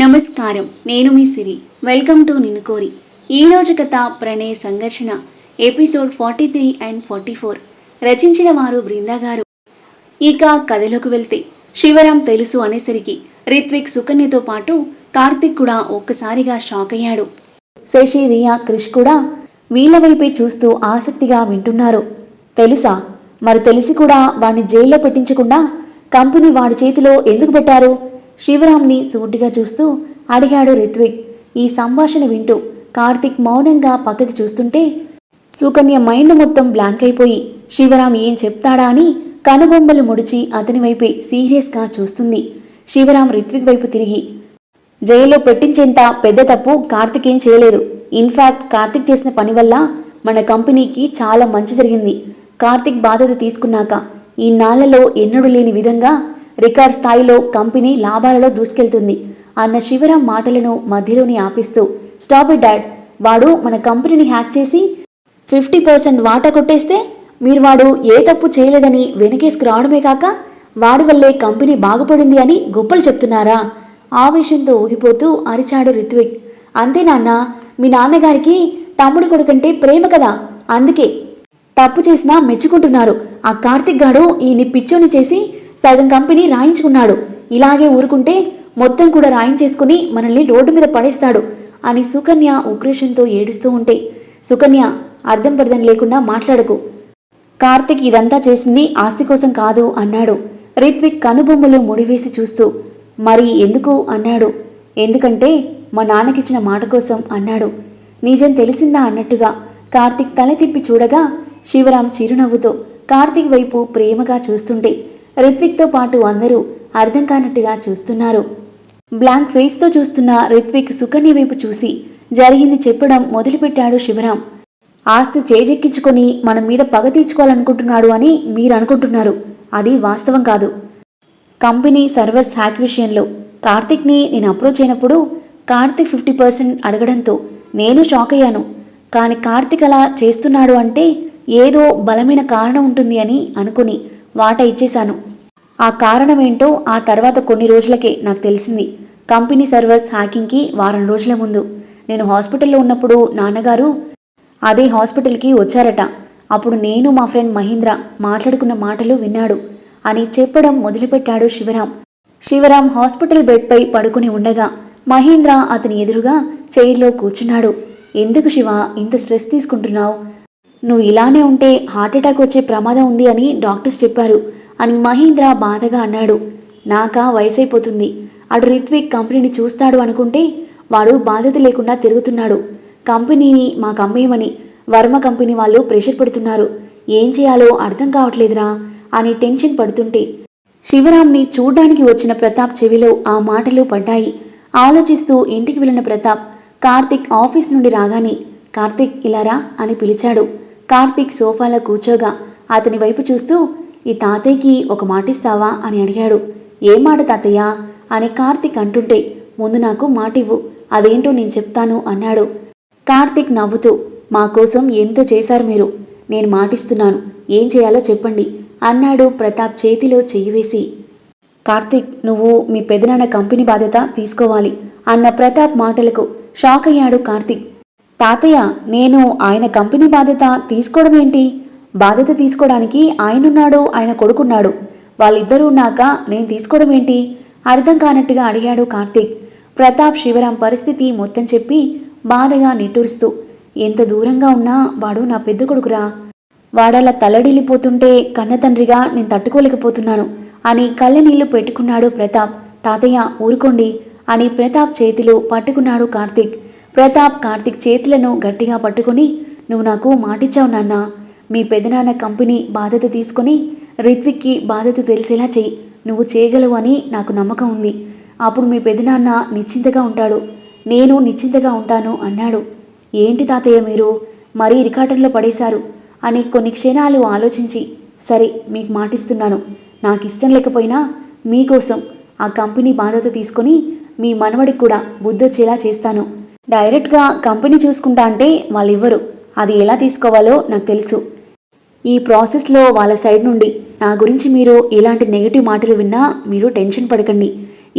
నమస్కారం. నేను మీ సిరి. Welcome to Ninukori. ఈరోజు కథ ప్రణయ సంఘర్షణ. Episode forty three and forty four. రచించిన వారు బృందా గారు. ఇక కథలోకి వెళ్తే శివరాం తెలుసు అనేసరికి రిత్విక్ సుకన్యతో పాటు కార్తిక్ కూడా ఒక్కసారిగా షాక్ అయ్యాడు. శశి రియా క్రిష్ కూడా వీళ్ళ వైపే చూస్తూ ఆసక్తిగా వింటున్నారు. తెలుసా? మరి తెలిసి కూడా వాడిని జైల్లో పెట్టించకుండా కంపెనీ వాడి చేతిలో ఎందుకు పెట్టారు? శివరామ్ని సూటిగా చూస్తూ అడిగాడు రిత్విక్. ఈ సంభాషణ వింటూ కార్తిక్ మౌనంగా పక్కకి చూస్తుంటే సుకన్య మైండ్ మొత్తం బ్లాంక్ అయిపోయి శివరాం ఏం చెప్తాడా అని కనుబొమ్మలు ముడిచి అతని వైపే సీరియస్గా చూస్తుంది. శివరాం రిత్విక్ వైపు తిరిగి జైల్లో పెట్టించేంత పెద్ద తప్పు కార్తిక్ ఏం చేయలేదు. ఇన్ఫాక్ట్ కార్తిక్ చేసిన పని వల్ల మన కంపెనీకి చాలా మంచి జరిగింది. కార్తిక్ బాధ్యత తీసుకున్నాక ఈ నాళ్ళలో ఎన్నడూ లేని విధంగా రికార్డ్ స్థాయిలో కంపెనీ లాభాలలో దూసుకెళ్తుంది. అన్న శివరాం మాటలను మధ్యలోనే ఆపిస్తూ స్టాప్ ఇట్ డాడ్. వాడు మన కంపెనీని హ్యాక్ చేసి ఫిఫ్టీ పర్సెంట్ వాటా కొట్టేస్తే మీరు వాడు ఏ తప్పు చేయలేదని వెనకేసుకు రావడమే కాక వాడి వల్లే కంపెనీ బాగుపడింది అని గొప్పలు చెప్తున్నారా? ఆవేశంతో ఊగిపోతూ అరిచాడు రిత్విక్. అంతే నాన్న. మీ నాన్నగారికి తమ్ముడి కొడుకంటే ప్రేమ కదా. అందుకే తప్పు చేసినా మెచ్చుకుంటున్నారు. ఆ కార్తిక్ గాడు ఈయన్ని పిచ్చోని చేసి సగం కంపెనీ రాయించుకున్నాడు. ఇలాగే ఊరుకుంటే మొత్తం కూడా రాయించేసుకుని మనల్ని రోడ్డు మీద పడేస్తాడు అని సుకన్య ఉగ్రేషంతో ఏడుస్తూ ఉంటే. సుకన్య అర్థం పర్థం లేకుండా మాట్లాడకు. కార్తిక్ ఇదంతా చేసింది ఆస్తి కోసం కాదు అన్నాడు. రిత్విక్ కనుబొమ్మలు ముడివేసి చూస్తూ మరి ఎందుకు? అన్నాడు. ఎందుకంటే మా నాన్నకిచ్చిన మాట కోసం అన్నాడు. నిజం తెలిసిందా? అన్నట్టుగా కార్తిక్ తల తిప్పి చూడగా శివరాం చిరునవ్వుతో కార్తిక్ వైపు ప్రేమగా చూస్తుంటే రిత్విక్తో పాటు అందరూ అర్థం కానట్టుగా చూస్తున్నారు. బ్లాంక్ ఫేస్తో చూస్తున్న రిత్విక్ సుకన్య వైపు చూసి జరిగింది చెప్పడం మొదలుపెట్టాడు శివరాం ఆస్తి చేజెక్కించుకొని మన మీద పగ తీర్చుకోవాలనుకుంటున్నాడు అని మీరు అనుకుంటున్నారు. అది వాస్తవం కాదు. కంపెనీ సర్వర్స్ హ్యాక్ విషయంలో కార్తిక్ని నేను అప్రోచ్ అయినప్పుడు కార్తిక్ ఫిఫ్టీ పర్సెంట్ అడగడంతో నేను షాక్ అయ్యాను. కానీ కార్తిక్ అలా చేస్తున్నాడు అంటే ఏదో బలమైన కారణం ఉంటుంది అని అనుకుని వాటా ఇచ్చేశాను. ఆ కారణం ఏంటో ఆ తర్వాత కొన్ని రోజులకే నాకు తెలిసింది. కంపెనీ సర్వర్స్ హ్యాకింగ్కి వారం రోజుల ముందు. నేను హాస్పిటల్లో ఉన్నప్పుడు నాన్నగారు అదే హాస్పిటల్కి వచ్చారట. అప్పుడు నేను మా ఫ్రెండ్ మహీంద్ర మాట్లాడుకున్న మాటలు విన్నాడు అని చెప్పడం మొదలుపెట్టాడు శివరాం శివరాం హాస్పిటల్ బెడ్పై పడుకుని ఉండగా మహీంద్ర అతని ఎదురుగా చైర్లో కూర్చున్నాడు. ఎందుకు శివ ఇంత స్ట్రెస్ తీసుకుంటున్నావు? నువ్వు ఇలానే ఉంటే హార్ట్అటాక్ వచ్చే ప్రమాదం ఉంది అని డాక్టర్స్ చెప్పారు. అని మహేంద్ర బాధగా అన్నాడు. నాకా వయసైపోతుంది. అటు రిత్విక్ కంపెనీని చూస్తాడు అనుకుంటే వాడు బాధ్యత లేకుండా తిరుగుతున్నాడు. కంపెనీని మా కమ్మేయమని వర్మ కంపెనీ వాళ్ళు ప్రెషర్ పెడుతున్నారు. ఏం చేయాలో అర్థం కావట్లేదురా అని టెన్షన్ పడుతుంటే శివరాంని చూడ్డానికి వచ్చిన ప్రతాప్ చెవిలో ఆ మాటలు పడ్డాయి. ఆలోచిస్తూ ఇంటికి వెళ్ళిన ప్రతాప్ కార్తిక్ ఆఫీస్ నుండి రాగానే కార్తిక్ ఇలారా అని పిలిచాడు. కార్తిక్ సోఫాలో కూర్చోగా అతని వైపు చూస్తూ ఈ తాతయ్యకి ఒక మాటిస్తావా అని అడిగాడు. ఏం మాట తాతయ్య? అని కార్తిక్ అంటుంటే ముందు నాకు మాటివ్వు అదేంటో నేను చెప్తాను అన్నాడు. కార్తిక్ నవ్వుతూ మా కోసం ఎంతో చేశారు మీరు. నేను మాటిస్తున్నాను. ఏం చేయాలో చెప్పండి అన్నాడు ప్రతాప్ చేతిలో చెయ్యి వేసి. కార్తిక్ నువ్వు మీ పెదనాన్న కంపెనీ బాధ్యత తీసుకోవాలి అన్న ప్రతాప్ మాటలకు షాక్ అయ్యాడు కార్తిక్. తాతయ్య నేను ఆయన కంపెనీ బాధ్యత తీసుకోవడం ఏంటి? బాధ్యత తీసుకోవడానికి ఆయనున్నాడు ఆయన కొడుకున్నాడు. వాళ్ళిద్దరూ ఉన్నాక నేను తీసుకోవడం ఏంటి? అర్థం కానట్టుగా అడిగాడు కార్తీక్. ప్రతాప్ శివరాం పరిస్థితి మొత్తం చెప్పి బాధగా నిట్టూరుస్తూ ఎంత దూరంగా ఉన్నా వాడు నా పెద్ద కొడుకురా. వాడలా తల్లడిల్లిపోతుంటే కన్న తండ్రిగా నేను తట్టుకోలేకపోతున్నాను అని కళ్ళ నీళ్ళు పెట్టుకున్నాడు ప్రతాప్. తాతయ్య ఊరుకోండి అని ప్రతాప్ చేతిలో పట్టుకున్నాడు కార్తిక్. ప్రతాప్ కార్తిక్ చేతులను గట్టిగా పట్టుకుని నువ్వు నాకు మాటిచ్చావు నాన్న. మీ పెదనాన్న కంపెనీ బాధ్యత తీసుకొని రిత్విక్కి బాధ్యత తెలిసేలా చెయ్యి. నువ్వు చేయగలవు అని నాకు నమ్మకం ఉంది. అప్పుడు మీ పెదనాన్న నిశ్చింతగా ఉంటాడు. నేను నిశ్చింతగా ఉంటాను అన్నాడు. ఏంటి తాతయ్య మీరు? మరీ రికార్డంలో పడేశారు అని కొన్ని క్షణాలు ఆలోచించి సరే మీకు మాటిస్తున్నాను. నాకు ఇష్టం లేకపోయినా మీకోసం ఆ కంపెనీ బాధ్యత తీసుకొని మీ మనవడికి కూడా బుద్ధొచ్చేలా చేస్తాను. డైరెక్ట్గా కంపెనీ చూసుకుంటా అంటే వాళ్ళు ఇవ్వరు అది ఎలా తీసుకోవాలో నాకు తెలుసు. ఈ ప్రాసెస్లో వాళ్ళ సైడ్ నుండి నా గురించి మీరు ఇలాంటి నెగిటివ్ మాటలు విన్నా మీరు టెన్షన్ పడకండి.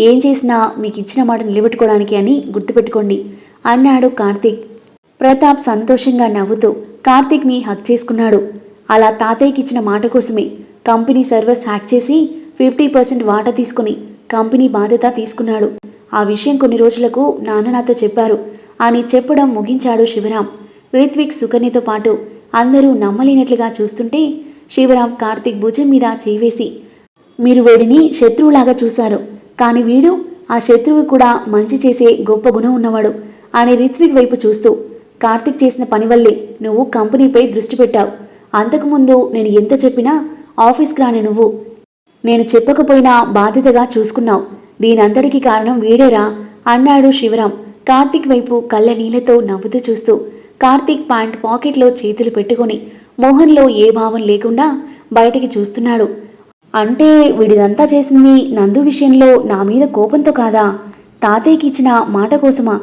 ఏం చేసినా మీకు ఇచ్చిన మాట నిలబెట్టుకోవడానికి అని గుర్తుపెట్టుకోండి అన్నాడు కార్తీక్. ప్రతాప్ సంతోషంగా నవ్వుతూ కార్తీక్ని హక్ చేసుకున్నాడు. అలా తాతయ్యకి ఇచ్చిన మాట కోసమే కంపెనీ సర్వర్స్ హ్యాక్ చేసి ఫిఫ్టీ పర్సెంట్ వాటా తీసుకుని కంపెనీ బాధ్యత తీసుకున్నాడు. ఆ విషయం కొన్ని రోజులకు నాన్న నాతో చెప్పారు. అని చెప్పడం ముగించాడు శివరాం. రిత్విక్ సుకన్యతో పాటు అందరూ నమ్మలేనట్లుగా చూస్తుంటే శివరాం కార్తిక్ భుజం మీద చేవేసి మీరు వీడిని శత్రువులాగా చూశారు. కానీ వీడు ఆ శత్రువు కూడా మంచి చేసే గొప్ప గుణం ఉన్నవాడు అని రిత్విక్ వైపు చూస్తూ కార్తిక్ చేసిన పని వల్లే నువ్వు కంపెనీపై దృష్టి పెట్టావు. అంతకుముందు నేను ఎంత చెప్పినా ఆఫీస్కి రాని నువ్వు. నేను చెప్పకపోయినా బాధ్యతగా చూసుకున్నావు. దీనందరికీ కారణం వీడేరా అన్నాడు శివరాం. కార్తీక్ వైపు కళ్ళ నీళ్ళతో నవ్వుతూ చూస్తూ కార్తీక్ ప్యాంట్ పాకెట్లో చేతులు పెట్టుకొని మోహన్లో ఏ భావం లేకుండా బయటికి చూస్తున్నాడు. అంటే వీడిదంతా చేసింది నందు విషయంలో నా మీద కోపంతో కాదా? తాతయ్యకి ఇచ్చిన మాట కోసమా?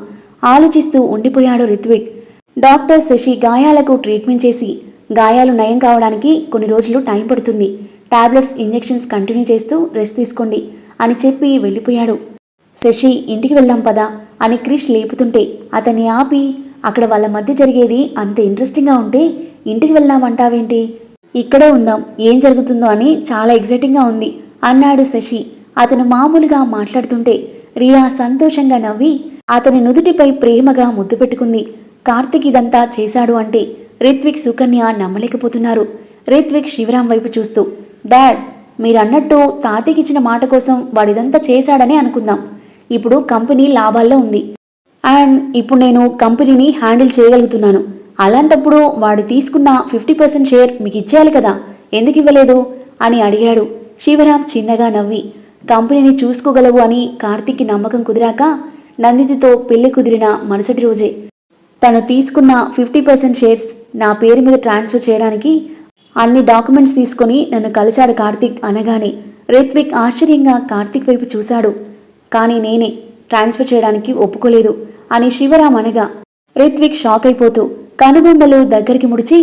ఆలోచిస్తూ ఉండిపోయాడు రిత్విక్. డాక్టర్ శశి గాయాలకు ట్రీట్మెంట్ చేసి గాయాలు నయం కావడానికి కొన్ని రోజులు టైం పడుతుంది. టాబ్లెట్స్ ఇంజెక్షన్స్ కంటిన్యూ చేస్తూ రెస్ట్ తీసుకోండి. అని చెప్పి వెళ్ళిపోయాడు. శశి ఇంటికి వెళ్దాం పదా అని క్రిష్ లేపుతుంటే అతన్ని ఆపి అక్కడ వాళ్ళ మధ్య జరిగేది అంత ఇంట్రెస్టింగ్గా ఉంటే ఇంటికి వెళ్దామంటావేంటి? ఇక్కడే ఉందాం ఏం జరుగుతుందో అని చాలా ఎగ్జైటింగ్గా ఉంది అన్నాడు శశి. అతను మామూలుగా మాట్లాడుతుంటే రియా సంతోషంగా నవ్వి అతని నుదుటిపై ప్రేమగా ముద్దు పెట్టుకుంది. కార్తిక్ ఇదంతా చేశాడు అంటే రిత్విక్ సుకన్య నమ్మలేకపోతున్నారు. రిత్విక్ శివరాం వైపు చూస్తూ డాడ్ మీరన్నట్టు తాతయ్యకిచ్చిన మాట కోసం వాడిదంతా చేశాడని అనుకుందాం. ఇప్పుడు కంపెనీ లాభాల్లో ఉంది. అండ్ ఇప్పుడు నేను కంపెనీని హ్యాండిల్ చేయగలుగుతున్నాను. అలాంటప్పుడు వాడు తీసుకున్న ఫిఫ్టీ పర్సెంట్ షేర్ మీకు ఇచ్చేయాలి కదా? ఎందుకు ఇవ్వలేదు? అని అడిగాడు. శివరాం చిన్నగా నవ్వి కంపెనీని చూసుకోగలవు అని కార్తీక్కి నమ్మకం కుదిరాక నందితితో పెళ్ళి కుదిరిన మరుసటి రోజే. తను తీసుకున్న ఫిఫ్టీ పర్సెంట్ షేర్స్ నా పేరు మీద ట్రాన్స్ఫర్ చేయడానికి అన్ని డాక్యుమెంట్స్ తీసుకొని నన్ను కలిశాడు కార్తీక్ అనగానే రిత్విక్ ఆశ్చర్యంగా కార్తీక్ వైపు చూశాడు. కానీ నేనే ట్రాన్స్ఫర్ చేయడానికి ఒప్పుకోలేదు అని శివరాం అనగా రిత్విక్ షాక్ అయిపోతూ కనుబొమ్మలు దగ్గరికి ముడిచి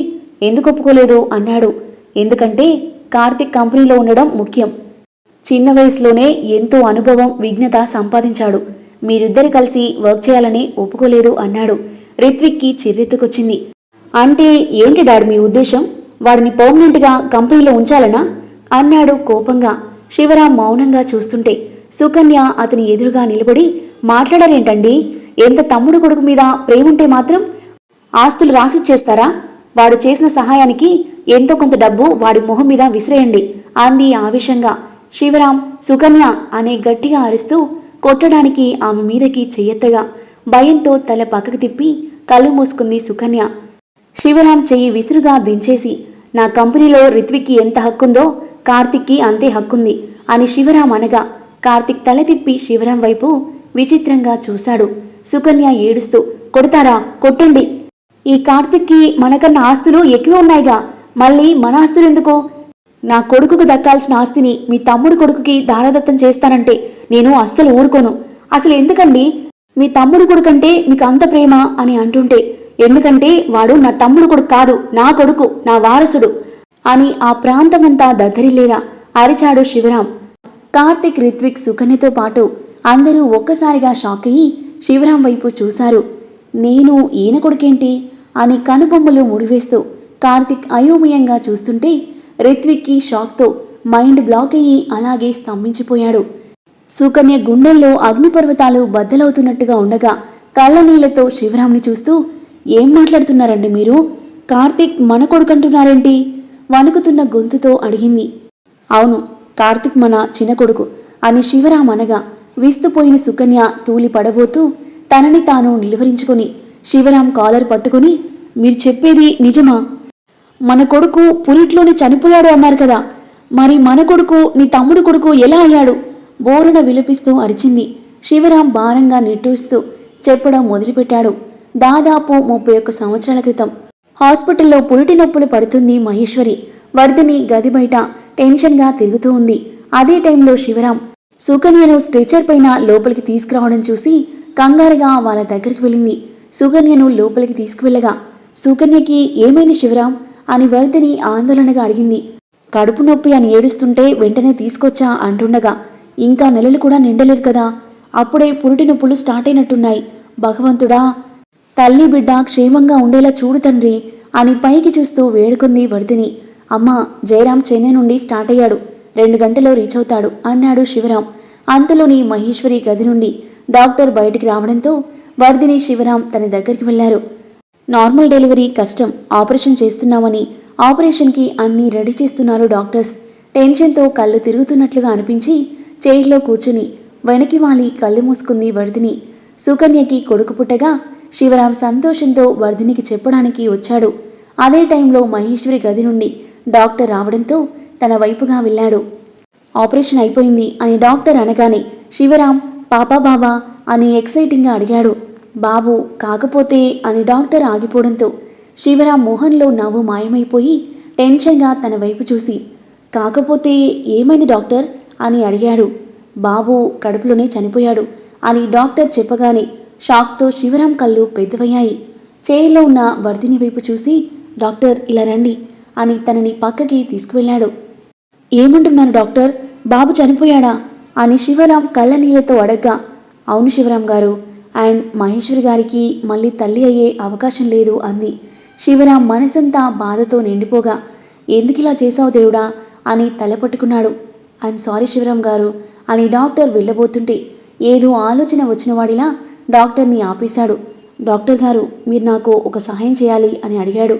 ఎందుకు ఒప్పుకోలేదు అన్నాడు. ఎందుకంటే కార్తిక్ కంపెనీలో ఉండడం ముఖ్యం. చిన్న వయసులోనే ఎంతో అనుభవం విఘ్నత సంపాదించాడు. మీరిద్దరు కలిసి వర్క్ చేయాలని ఒప్పుకోలేదు అన్నాడు. రిత్విక్కి చిర్రెత్తుకొచ్చింది. అంటే ఏంటి డాడ్ మీ ఉద్దేశం? వాడిని పర్మనెంట్గా కంపెనీలో ఉంచాలనా? అన్నాడు కోపంగా. శివరాం మౌనంగా చూస్తుంటే సుకన్య అతని ఎదురుగా నిలబడి మాట్లాడారేంటండి? ఎంత తమ్ముడు కొడుకు మీద ప్రేముంటే మాత్రం ఆస్తులు రాసిచ్చేస్తారా? వాడు చేసిన సహాయానికి ఎంతో కొంత డబ్బు వాడి మొహం మీద విసిరేయండి అంది ఆవేశంగా. శివరాం సుకన్య అనే గట్టిగా అరుస్తూ కొట్టడానికి ఆమె మీదకి చెయ్యెత్తగా భయంతో తల పక్కకు తిప్పి కళ్ళు మూసుకుంది సుకన్య. శివరాం చెయ్యి విసురుగా దించేసి నా కంపెనీలో రిత్విక్కి ఎంత హక్కుందో కార్తిక్కి అంతే హక్కుంది అని శివరాం అనగా కార్తిక్ తల తిప్పి శివరాం వైపు విచిత్రంగా చూశాడు. సుకన్య ఏడుస్తూ కొడతారా? కొట్టండి. ఈ కార్తిక్కి మనకన్నా ఆస్తులు ఎక్కువ ఉన్నాయిగా. మళ్ళీ మన ఆస్తులు ఎందుకు? నా కొడుకుకు దక్కాల్సిన ఆస్తిని మీ తమ్ముడు కొడుకుకి దారదత్తం చేస్తానంటే నేను అస్సలు ఊరుకోను. అసలు ఎందుకండి? మీ తమ్ముడు కొడుకంటే మీకు అంత ప్రేమ? అని అంటుంటే ఎందుకంటే వాడు నా తమ్ముడు కొడుకు కాదు నా కొడుకు నా వారసుడు అని ఆ ప్రాంతమంతా దద్దరిల్లేలా అరిచాడు శివరాం. కార్తిక్ రిత్విక్ సుకన్యతో పాటు అందరూ ఒక్కసారిగా షాక్ అయ్యి శివరాం వైపు చూశారు. నేను ఈయన కొడుకేంటి? అని కనుబొమ్మలు ముడివేస్తూ కార్తిక్ అయోమయంగా చూస్తుంటే రిత్విక్కి షాక్తో మైండ్ బ్లాక్ అయ్యి అలాగే స్తంభించిపోయాడు. సుకన్య గుండెల్లో అగ్నిపర్వతాలు బద్దలవుతున్నట్టుగా ఉండగా కళ్ళ నీళ్ళతో శివరాంని చూస్తూ ఏం మాట్లాడుతున్నారండి మీరు? కార్తీక్ మన కొడుకంటున్నారేంటి? వణుకుతున్న గొంతుతో అడిగింది. అవును కార్తిక్ మన చిన్న కొడుకు అని శివరాం అనగా విస్తుపోయిన సుకన్య తూలి పడబోతూ తనని తాను నిలువరించుకొని శివరాం కాలర్ పట్టుకుని మీరు చెప్పేది నిజమా? మన కొడుకు పురిట్లోనే చనిపోయాడు అన్నారు కదా. మరి మన కొడుకు నీ తమ్ముడు కొడుకు ఎలా అయ్యాడు? బోరున విలపిస్తూ అరిచింది. శివరాం భారంగా నిట్టూరుస్తూ చెప్పడం మొదలుపెట్టాడు. దాదాపు ముప్పై ఒక్క సంవత్సరాల క్రితం. హాస్పిటల్లో పురిటి నొప్పులు పడుతుంది మహేశ్వరి. వర్ధిని గది బయట టెన్షన్గా తిరుగుతూ ఉంది. అదే టైంలో శివరాం సుకన్యను స్ట్రెచర్ పైన లోపలికి తీసుకురావడం చూసి కంగారుగా వాళ్ళ దగ్గరికి వెళ్ళింది. సుకన్యను లోపలికి తీసుకువెళ్ళగా సుకన్యకి ఏమైంది శివరాం? అని వర్ధిని ఆందోళనగా అడిగింది. కడుపు నొప్పి అని ఏడుస్తుంటే వెంటనే తీసుకొచ్చా? అంటుండగా ఇంకా నెలలు కూడా నిండలేదు కదా. అప్పుడే పురిటి నొప్పులు స్టార్ట్ అయినట్టున్నాయి. భగవంతుడా తల్లి బిడ్డ క్షేమంగా ఉండేలా చూడు తండ్రి అని పైకి చూస్తూ వేడుకుంది వర్ధిని అమ్మా జయరాం చెన్నై నుండి స్టార్ట్ అయ్యాడు. రెండు గంటలో రీచ్ అవుతాడు అన్నాడు శివరాం. అంతలోని మహేశ్వరి గది నుండి డాక్టర్ బయటికి రావడంతో వర్ధిని శివరాం తన దగ్గరికి వెళ్ళారు. నార్మల్ డెలివరీ కష్టం ఆపరేషన్ చేస్తున్నామని ఆపరేషన్కి అన్నీ రెడీ చేస్తున్నారు డాక్టర్స్. టెన్షన్తో కళ్ళు తిరుగుతున్నట్లుగా అనిపించి చైర్లో కూర్చుని వెనక్కి వాలి కళ్ళు మూసుకుంది వర్ధిని సుకన్యకి కొడుకు పుట్టగా శివరాం సంతోషంతో వర్ధినికి చెప్పడానికి వచ్చాడు. అదే టైంలో మహేశ్వరి గది నుండి డాక్టర్ రావడంతో తన వైపుగా వెళ్ళాడు. ఆపరేషన్ అయిపోయింది అని డాక్టర్ అనగానే శివరాం పాపా బాబా అని ఎక్సైటింగ్గా అడిగాడు. బాబు కాకపోతే అని డాక్టర్ ఆగిపోవడంతో శివరాం మోహన్లో నవ్వు మాయమైపోయి టెన్షన్గా తన వైపు చూసి కాకపోతే ఏమైంది డాక్టర్? అని అడిగాడు. బాబు కడుపులోనే చనిపోయాడు అని డాక్టర్ చెప్పగానే షాక్తో శివరాం కళ్ళు పెద్దవయ్యాయి. చైర్లో ఉన్న వర్ధిని వైపు చూసి డాక్టర్ ఇలా రండి అని తనని పక్కకి తీసుకువెళ్ళాడు. ఏమంటున్నాను డాక్టర్? బాబు చనిపోయాడా? అని శివరాం కళ్ళ నీళ్ళతో అడగ్గా అవును శివరాం గారు అండ్ మహేశ్వరి గారికి మళ్ళీ తల్లి అయ్యే అవకాశం లేదు అంది. శివరాం మనసంతా బాధతో నిండిపోగా ఎందుకిలా చేశావు దేవుడా? అని తల పట్టుకున్నాడు. ఐఎమ్ సారీ శివరాం గారు అని డాక్టర్ వెళ్ళబోతుంటే ఏదో ఆలోచన వచ్చినవాడిలా డాక్టర్ని ఆపేశాడు. డాక్టర్ గారు మీరు నాకు ఒక సహాయం చేయాలి అని అడిగాడు.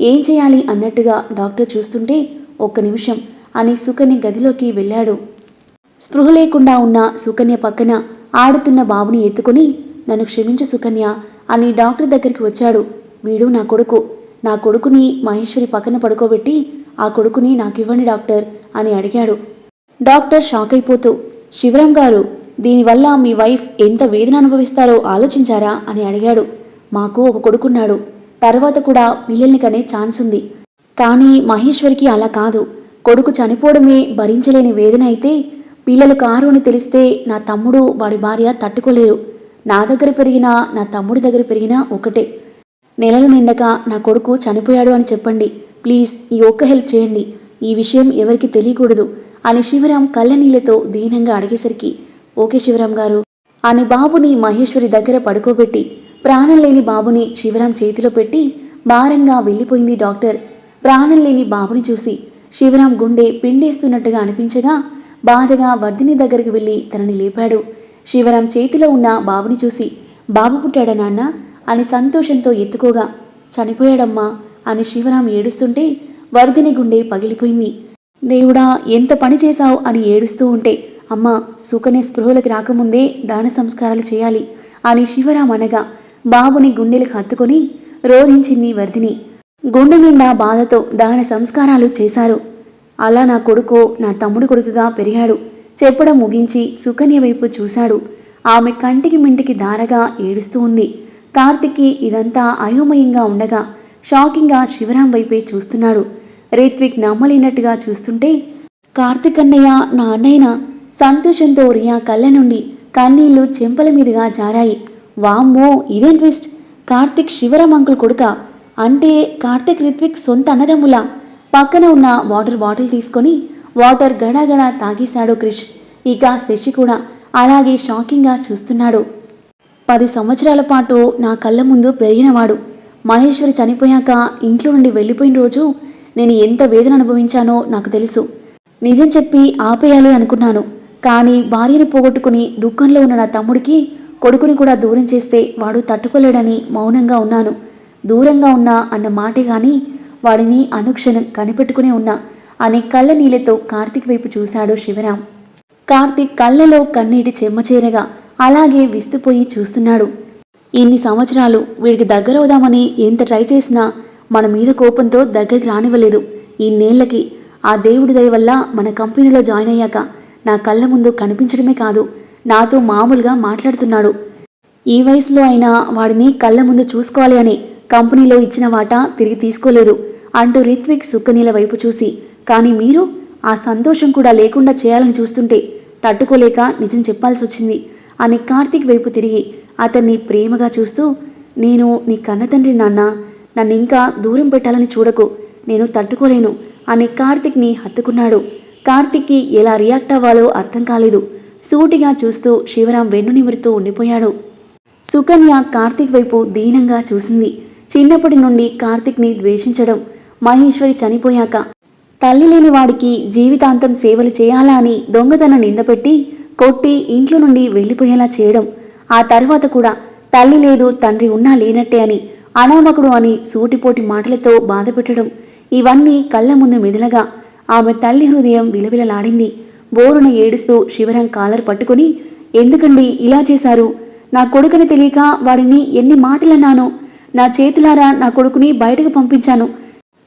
ఏం చేయాలి అన్నట్టుగా డాక్టర్ చూస్తుంటే ఒక్క నిమిషం అని సుకన్య గదిలోకి వెళ్ళాడు. స్పృహ లేకుండా ఉన్న సుకన్య పక్కన ఆడుతున్న బాబుని ఎత్తుకుని నన్ను క్షమించు సుకన్య అని డాక్టర్ దగ్గరికి వచ్చాడు. వీడు నా కొడుకు. నా కొడుకుని మహేశ్వరి పక్కన పడుకోబెట్టి ఆ కొడుకుని నాకివ్వండి డాక్టర్ అని అడిగాడు. డాక్టర్ షాక్ అయిపోతూ శివరాం గారు దీనివల్ల మీ వైఫ్ ఎంత వేదన అనుభవిస్తారో ఆలోచించారా? అని అడిగాడు. మాకు ఒక కొడుకున్నాడు. తర్వాత కూడా పిల్లల్ని కనే ఛాన్స్ ఉంది. కానీ మహేశ్వరికి అలా కాదు. కొడుకు చనిపోవడమే భరించలేని వేదన అయితే పిల్లలు కారు అని తెలిస్తే నా తమ్ముడు వాడి భార్య తట్టుకోలేరు. నా దగ్గర పెరిగినా నా తమ్ముడి దగ్గర పెరిగినా ఒకటే. నెలలు నిండక నా కొడుకు చనిపోయాడు అని చెప్పండి. ప్లీజ్ ఈ ఒక్క హెల్ప్ చేయండి. ఈ విషయం ఎవరికి తెలియకూడదు అని శివరాం కళ్ళనీళ్ళతో దీనంగా అడిగేసరికి ఓకే శివరాం గారు. అని బాబుని మహేశ్వరి దగ్గర పడుకోబెట్టి ప్రాణం లేని బాబుని శివరాం చేతిలో పెట్టి భారంగా వెళ్ళిపోయింది డాక్టర్. ప్రాణం లేని బాబుని చూసి శివరాం గుండె పిండేస్తున్నట్టుగా అనిపించగా బాధగా వర్ధిని దగ్గరికి వెళ్ళి తనని లేపాడు. శివరాం చేతిలో ఉన్న బాబుని చూసి బాబు పుట్టాడా నాన్న? అని సంతోషంతో ఎత్తుకోగా చనిపోయాడమ్మా అని శివరాం ఏడుస్తుంటే వర్ధిని గుండె పగిలిపోయింది. దేవుడా ఎంత పని చేశావు? అని ఏడుస్తూ ఉంటే అమ్మ సుకనే స్పృహలోకి రాకముందే దాన సంస్కారాలు చేయాలి అని శివరాం అనగా బాబుని గుండెలకు హత్తుకొని రోధించింది వర్ధిని. గుండె నిండా బాధతో దాన సంస్కారాలు చేశారు. అలా నా కొడుకు నా తమ్ముడు కొడుకుగా పెరిగాడు. చెప్పడం ముగించి సుకన్య వైపు చూశాడు. ఆమె కంటికి మింటికి దారగా ఏడుస్తూ ఉంది. కార్తిక్కి ఇదంతా అయోమయంగా ఉండగా షాకింగ్గా శివరాం వైపే చూస్తున్నాడు. రిత్విక్ నమ్మలేనట్టుగా చూస్తుంటే కార్తిక్ అన్నయ్య నా అన్నయ్యన? సంతోషంతో రియా కళ్ళ నుండి కన్నీళ్ళు చెంపల మీదుగా జారాయి. వామ్మో ఇదేం ట్విస్ట్? కార్తిక్ శివరామ్ అంకుల్ కొడుక. అంటే కార్తిక్ రిత్విక్ సొంత అన్నదమ్ములా? పక్కన ఉన్న వాటర్ బాటిల్ తీసుకొని వాటర్ గడాగడా తాగేశాడు క్రిష్. ఇక శశి కూడా అలాగే షాకింగ్గా చూస్తున్నాడు. పది సంవత్సరాల పాటు నా కళ్ళ ముందు పెరిగినవాడు. మహేశ్వరి చనిపోయాక ఇంట్లో నుండి వెళ్ళిపోయిన రోజు నేను ఎంత వేదన అనుభవించానో నాకు తెలుసు. నిజం చెప్పి ఆపేయాలి అనుకున్నాను. కానీ భార్యను పోగొట్టుకుని దుఃఖంలో ఉన్న నా తమ్ముడికి కొడుకుని కూడా దూరం చేస్తే వాడు తట్టుకోలేడని మౌనంగా ఉన్నాను. దూరంగా ఉన్నా అన్న మాటే కానీ వాడిని అనుక్షణం కనిపెట్టుకునే ఉన్నా అని కళ్ళ నీళ్ళతో కార్తీక్ వైపు చూశాడు శివరాం. కార్తీక్ కళ్ళలో కన్నీటి చెమ్మచేరగా అలాగే విస్తుపోయి చూస్తున్నాడు. ఇన్ని సంవత్సరాలు వీడికి దగ్గరవుదామని ఎంత ట్రై చేసినా మన మీద కోపంతో దగ్గరికి రానివ్వలేదు. ఈ ఆ దేవుడి దయ వల్ల మన కంపెనీలో జాయిన్ అయ్యాక నా కళ్ళ ముందు కనిపించడమే కాదు నాతో మామూలుగా మాట్లాడుతున్నాడు. ఈ వయసులో అయినా వాడిని కళ్ళ ముందు చూసుకోవాలి అని కంపెనీలో ఇచ్చిన వాటా తిరిగి తీసుకోలేదు అంటూ రిత్విక్ సుఖనీల వైపు చూసి. కానీ మీరు ఆ సంతోషం కూడా లేకుండా చేయాలని చూస్తుంటే తట్టుకోలేక నిజం చెప్పాల్సి వచ్చింది అని కార్తీక్ వైపు తిరిగి అతన్ని ప్రేమగా చూస్తూ నేను నీ కన్నతండ్రి నాన్న నన్ను ఇంకా దూరం పెట్టాలని చూడకు నేను తట్టుకోలేను అని కార్తిక్ని హత్తుకున్నాడు. కార్తిక్కి ఎలా రియాక్ట్ అవ్వాలో అర్థం కాలేదు. సూటిగా చూస్తూ శివరాం వెన్ను నిమురుతూ ఉండిపోయాడు. సుకన్య కార్తిక్ వైపు దీనంగా చూసింది. చిన్నప్పటి నుండి కార్తిక్ని ద్వేషించడం మహేశ్వరి చనిపోయాక తల్లి లేని వాడికి జీవితాంతం సేవలు చేయాలా అని దొంగతనం నిందపెట్టి కొట్టి ఇంట్లో నుండి వెళ్ళిపోయేలా చేయడం ఆ తర్వాత కూడా తల్లి లేదు తండ్రి ఉన్నా లేనట్టే అని అనామకుడు అని సూటిపోటి మాటలతో బాధపెట్టడం ఇవన్నీ కళ్ళ ముందు మెదలగా ఆమె తల్లి హృదయం విలవిలలాడింది. బోరున ఏడుస్తూ శివరం కాలర్ పట్టుకుని ఎందుకండి ఇలా చేశారు? నా కొడుకుని తెలియక వాడిని ఎన్ని మాటలన్నానో? నా చేతులారా నా కొడుకుని బయటకు పంపించాను.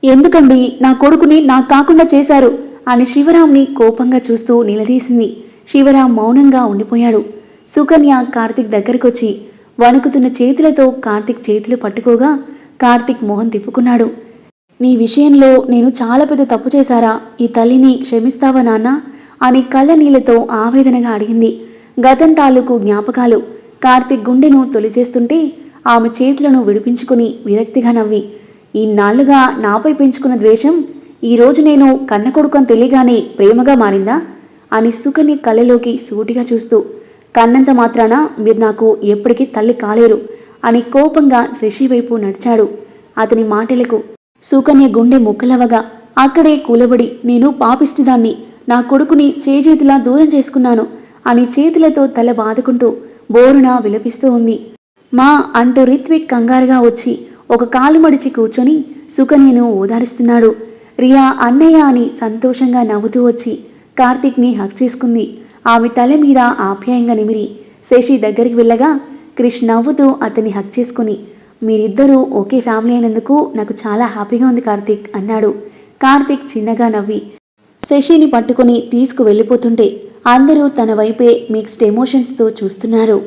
ఎందుకండి నా కొడుకుని నాకు కాకుండా చేశారు? అని శివరాంని కోపంగా చూస్తూ నిలదీసింది. శివరాం మౌనంగా ఉండిపోయాడు. సుకన్య కార్తిక్ దగ్గరకొచ్చి వణుకుతున్న చేతులతో కార్తిక్ చేతులు పట్టుకోగా కార్తిక్ మొహం తిప్పుకున్నాడు. నీ విషయంలో నేను చాలా పెద్ద తప్పు చేశారా? ఈ తల్లిని క్షమిస్తావా నాన్న? అని కళ్ళ నీళ్ళతో ఆవేదనగా అడిగింది. గతం తాలూకు జ్ఞాపకాలు. కార్తిక్ గుండెను తొలిచేస్తుంటే ఆమె చేతులను విడిపించుకుని విరక్తిగా నవ్వి ఇన్నాళ్ళుగా నాపై పెంచుకున్న ద్వేషం ఈరోజు నేను కన్న కొడుకని తెలియగానే ప్రేమగా మారిందా? అని సుకన్య కళ్ళలోకి సూటిగా చూస్తూ కన్నంత మాత్రాన మీరు నాకు ఎప్పటికీ తల్లి కాలేరు అని కోపంగా శశి వైపు నడిచాడు. అతని మాటలకు సుకన్య గుండె ముక్కలవగా అక్కడే కూలబడి నేను పాపిష్టిదాన్ని నా కొడుకుని చేజేతిలా దూరం చేసుకున్నాను అని చేతులతో తల బాదుకుంటూ బోరున విలపిస్తూ ఉంది. మా అంటూ రిత్విక్ కంగారుగా వచ్చి ఒక కాలు మడిచి కూర్చొని సుకన్యను ఓదారుస్తున్నాడు. రియా అన్నయ్య అని సంతోషంగా నవ్వుతూ వచ్చి కార్తీక్ని హక్ చేసుకుంది. ఆమె తల మీద ఆప్యాయంగా నిమిరి శశి దగ్గరికి వెళ్ళగా క్రిష్ నవ్వుతూ అతని హక్ చేసుకుని మీరిద్దరూ ఒకే ఫ్యామిలీ అయినందుకు నాకు చాలా హ్యాపీగా ఉంది కార్తీక్ అన్నాడు. కార్తీక్ చిన్నగా నవ్వి. శశిని పట్టుకుని తీసుకు వెళ్ళిపోతుంటే అందరూ తన వైపే మిక్స్డ్ ఎమోషన్స్తో చూస్తున్నారు.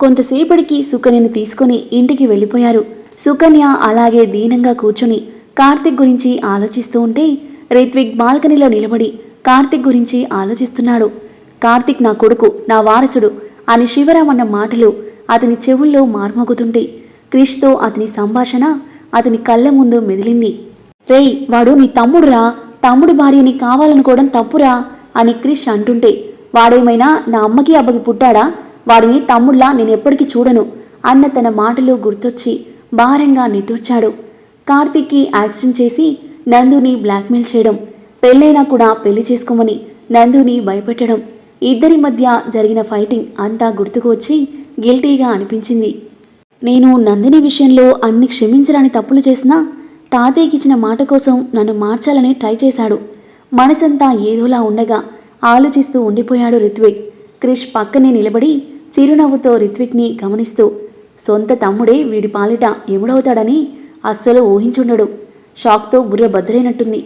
కొంతసేపటికి సుకన్యను తీసుకుని ఇంటికి వెళ్ళిపోయారు. సుకన్య అలాగే దీనంగా కూర్చుని కార్తిక్ గురించి ఆలోచిస్తూ ఉంటే రిత్విక్ బాల్కనీలో నిలబడి కార్తిక్ గురించి ఆలోచిస్తున్నాడు. కార్తిక్ నా కొడుకు నా వారసుడు అని శివరాం అన్న మాటలు అతని చెవుల్లో మార్మోగుతుంటే క్రిష్తో అతని సంభాషణ అతని కళ్ళ ముందు మెదిలింది. రేయ్ వాడు నీ తమ్ముడురా. తమ్ముడి భార్యని కావాలనుకోవడం తప్పురా అని క్రిష్ అంటుంటే వాడేమైనా నా అమ్మకి అబ్బకి పుట్టాడా? వాడిని తమ్ముడ్లా నేను ఎప్పటికీ చూడను అన్న తన మాటలు గుర్తొచ్చి భారంగా నిట్టూర్చాడు. కార్తీక్కి యాక్సిడెంట్ చేసి నందుని బ్లాక్మెయిల్ చేయడం పెళ్ళైనా కూడా పెళ్ళి చేసుకోమని నందుని భయపెట్టడం ఇద్దరి మధ్య జరిగిన ఫైటింగ్ అంతా గుర్తుకు వచ్చి గిల్టీగా అనిపించింది. నేను నందిని విషయంలో అన్ని క్షమించరాని తప్పులు చేసినా తాతయ్యకి ఇచ్చిన మాట కోసం నన్ను మార్చాలని ట్రై చేశాడు. మనసంతా ఏదోలా ఉండగా ఆలోచిస్తూ ఉండిపోయాడు రిత్విక్ క్రిష్ పక్కనే నిలబడి చిరునవ్వుతో రిత్విక్ని గమనిస్తూ సొంత తమ్ముడే వీడి పాలిట ఎముడవుతాడని అస్సలు ఊహించుండడు. షాక్తో బుర్ర బద్దలైనట్టుంది.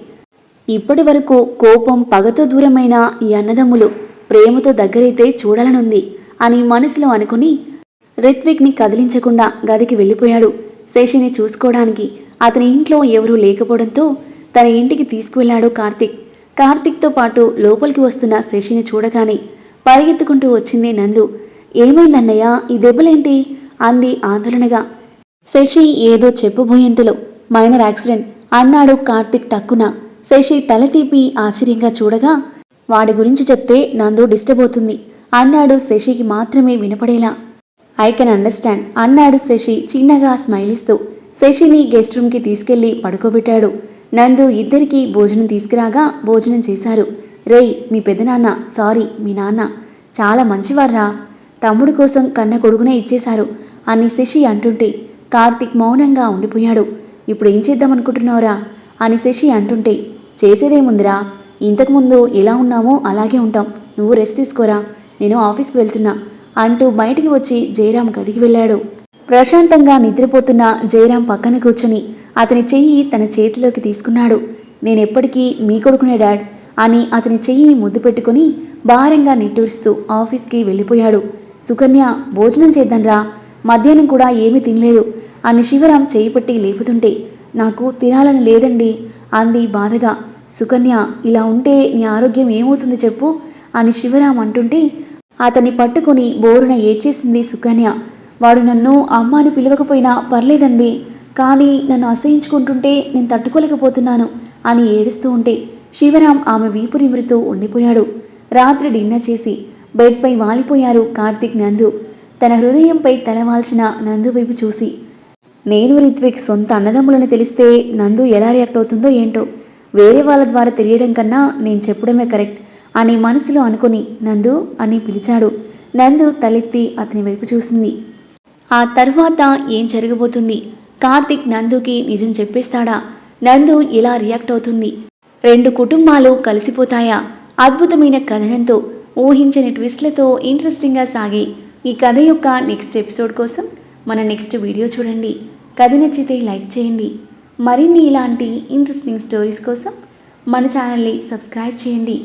ఇప్పటి వరకు కోపం పగతో దూరమైన ఈ అన్నదమ్ములు ప్రేమతో దగ్గరైతే చూడాలనుంది అని మనసులో అనుకుని రిత్విక్ని కదిలించకుండా గదికి వెళ్ళిపోయాడు. శశిని చూసుకోవడానికి అతని ఇంట్లో ఎవరూ లేకపోవడంతో తన ఇంటికి తీసుకువెళ్ళాడు కార్తిక్. కార్తిక్తో పాటు లోపలికి వస్తున్న శశిని చూడగానే పరిగెత్తుకుంటూ వచ్చింది నందు. ఏమైందన్నయ్య? ఈ దెబ్బలేంటి? అంది ఆందోళనగా. శశి ఏదో చెప్పబోయేంతలో మైనర్ యాక్సిడెంట్ అన్నాడు కార్తిక్ టక్కున. శశి తల తీపి ఆశ్చర్యంగా చూడగా వాడి గురించి చెప్తే నందు డిస్టర్బ్ అవుతుంది అన్నాడు శశికి మాత్రమే వినపడేలా. ఐ కెన్ అండర్స్టాండ్ అన్నాడు శశి చిన్నగా స్మైల్ ఇస్తూ శశిని గెస్ట్ రూమ్కి తీసుకెళ్ళి పడుకోబెట్టాడు. నందు ఇద్దరికీ భోజనం తీసుకురాగా భోజనం చేశారు. రేయ్ మీ పెదనాన్న సారీ మీ నాన్న. చాలా మంచివారా తమ్ముడు కోసం కన్న కొడుకునే ఇచ్చేశారు అని శశి అంటుంటే కార్తిక్ మౌనంగా ఉండిపోయాడు. ఇప్పుడు ఏం చేద్దామనుకుంటున్నావురా అని శశి అంటుంటే చేసేదేముందిరా? ఇంతకుముందు ఎలా ఉన్నామో అలాగే ఉంటాం. నువ్వు రెస్ట్ తీసుకోరా? నేను ఆఫీస్కి వెళ్తున్నా. అంటూ బయటికి వచ్చి జయరాం గదికి వెళ్ళాడు. ప్రశాంతంగా నిద్రపోతున్న జయరాం పక్కన కూర్చుని అతని చెయ్యి తన చేతిలోకి తీసుకున్నాడు. నేనెప్పటికీ మీ కొడుకునే డాడ్ అని అతని చెయ్యి ముద్దు పెట్టుకుని భారంగా నిట్టూరుస్తూ ఆఫీస్కి వెళ్ళిపోయాడు. సుకన్య భోజనం చేద్దాంరా మధ్యాహ్నం కూడా ఏమీ తినలేదు అని శివరాం చేయి పట్టి లేపుతుంటే నాకు తినాలని లేదండి అంది బాధగా. సుకన్య ఇలా ఉంటే నీ ఆరోగ్యం ఏమవుతుంది చెప్పు అని శివరాం అంటుంటే అతన్ని పట్టుకుని బోరున ఏడ్చేసింది సుకన్య. వాడు నన్ను అమ్మ అని పిలవకపోయినా పర్లేదండి కానీ నన్ను అసహించుకుంటుంటే నేను తట్టుకోలేకపోతున్నాను అని ఏడుస్తూ ఉంటే శివరాం ఆమె వీపు నిమురుతూ ఉండిపోయాడు. రాత్రి డిన్నర్ చేసి బెడ్పై వాలిపోయారు కార్తిక్ నందు. తన హృదయంపై తలవాల్చిన నందు వైపు చూసి నేను రిత్విక్ సొంత అన్నదమ్ములని తెలిస్తే నందు ఎలా రియాక్ట్ అవుతుందో ఏంటో? వేరే వాళ్ళ ద్వారా తెలియడం కన్నా నేను చెప్పడమే కరెక్ట్. అని మనసులో అనుకుని నందు అని పిలిచాడు. నందు తలెత్తి అతని వైపు చూసింది. ఆ తర్వాత ఏం జరగబోతుంది? కార్తిక్ నందుకి నిజం చెప్పేస్తాడా? నందు ఇలా రియాక్ట్ అవుతుంది. రెండు కుటుంబాలు కలిసిపోతాయా? అద్భుతమైన కథనంతో ఊహించని ట్విస్ట్లతో ఇంట్రెస్టింగ్గా సాగే ఈ కథ యొక్క నెక్స్ట్ ఎపిసోడ్ కోసం మన నెక్స్ట్ వీడియో చూడండి. కథ నచ్చితే లైక్ చేయండి. మరిన్ని ఇలాంటి ఇంట్రెస్టింగ్ స్టోరీస్ కోసం మన ఛానల్ని సబ్స్క్రైబ్ చేయండి.